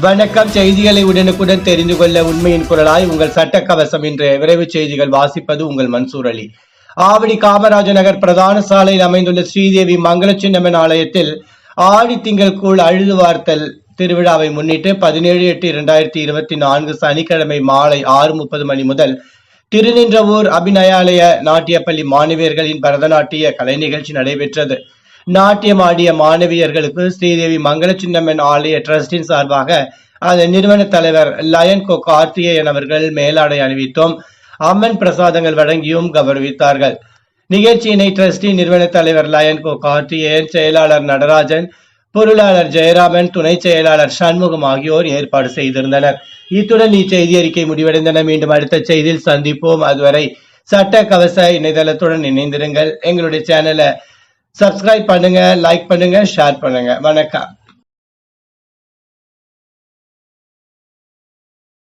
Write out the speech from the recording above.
வணக்கம். செய்திகளை உடனுக்குடன் தெரிந்து கொள்ள உண்மையின் குரலாய் உங்கள் சட்ட கவசம் என்ற விரைவு செய்திகள் வாசிப்பது உங்கள் மன்சூர் அலி. ஆவடி காமராஜ நகர் பிரதான சாலையில் அமைந்துள்ள ஸ்ரீதேவி மங்களச்சின்னம்மன் ஆலயத்தில் ஆடி திங்கள் கூழ் அழுது வார்த்தல் திருவிழாவை முன்னிட்டு பதினேழு எட்டு இரண்டாயிரத்தி இருபத்தி நான்கு சனிக்கிழமை மாலை ஆறு முப்பது மணி முதல் திருநின்றவூர் அபிநயாலய நாட்டியப்பள்ளி மாணவியர்களின் பரதநாட்டிய கலை நிகழ்ச்சி நடைபெற்றது. நாட்டியமாடிய மாணவியர்களுக்கு ஸ்ரீதேவி மங்களச்சின்னம்மன் ஆலய டிரஸ்டின் சார்பாக அதன் நிறுவன தலைவர் லயன் கோ கார்த்திகேயன் அவர்கள் மேலாடை அணிவித்தும். அம்மன் பிரசாதங்கள் வழங்கியும் கௌரவித்தார்கள். நிகழ்ச்சியினை டிரஸ்டி நிறுவன தலைவர் லயன் கோ கார்த்திகேயன் செயலாளர் நடராஜன் பொருளாளர் ஜெயராமன் துணை செயலாளர் சண்முகம் ஆகியோர் ஏற்பாடு செய்திருந்தனர். இத்துடன் இச்செய்தி அறிக்கை முடிவடைந்தன. மீண்டும் அடுத்த செய்தியில் சந்திப்போம். அதுவரை சட்ட கவச இணையதளத்துடன் இணைந்திருங்கள். எங்களுடைய சேனலை சப்ஸ்கிரைப் பண்ணுங்க லைக் பண்ணுங்க ஷேர் பண்ணுங்க. வணக்கம்.